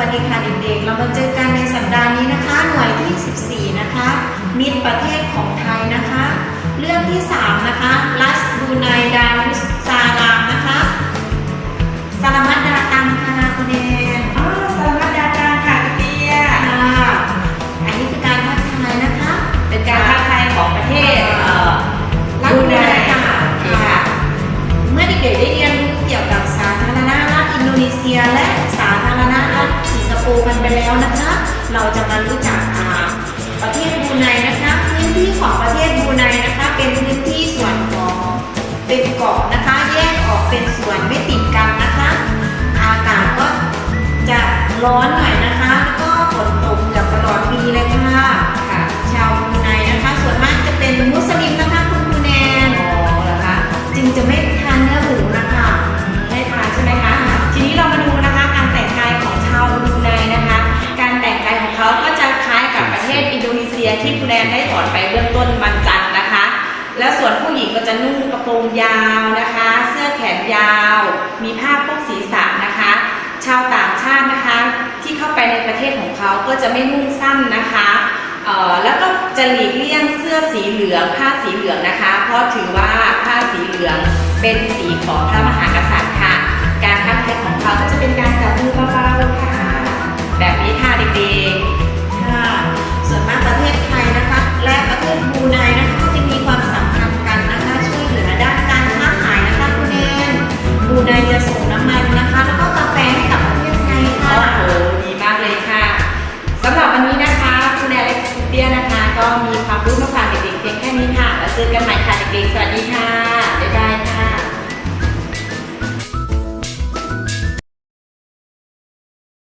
วัสดีค่ะเด็กๆ เรามาเจอกันในสัปดาห์นี้นะคะ หน่วยที่ 14 นะคะ มิตรประเทศของไทยนะคะ เรื่องที่ 3 นะคะ รัสบรูไนดารุสซารามนะคะสลามัดดาตังค่ะคุณแนนอ๋อสวัสดีค่ะค่ะพี่เตี้ยค่ะอันนี้คือการทักทายนะคะ เป็นการทักทายของประเทศเอ่อรัสบรูไนค่ะค่ะเมื่อเด็กๆได้เรียนรู้เกี่ยวกับสาธารณรัฐอินโดนีเซียและ ร์กันไปแล้วนะคะ เราจะมารู้จักอาประเทศบูไนนะคะพื้นที่ของประเทศบูไนนะคะ เป็นพื้นที่ส่วนของเป็นเกาะนะคะ แยกออกเป็นส่วนไม่ติดกันนะคะ อากาศก็จะร้อนหน่อย ซียที่คุณแดนได้สอนไปเบื้องต้นวันจันทร์นะคะ แล้วส่วนผู้หญิงก็จะนุ่งกระโปรงยาวนะคะ เสื้อแขนยาว มีผ้าโพกศีรษะนะคะ ชาวต่างชาตินะคะ ที่เข้าไปในประเทศของเขาก็จะไม่นุ่งสั้นนะคะเอ่อแล้วก็จะหลีกเลี่ยงเสื้อสีเหลืองผ้าสีเหลืองนะคะ เพราะถือว่าผ้าสีเหลืองเป็นสีของพระมหากษัตริย์ ก็มีความรู้มาฝากเด็กๆเพียงแค่นี้ค่ะ แล้วเจอกันใหม่ค่ะเด็กๆ สวัสดีค่ะ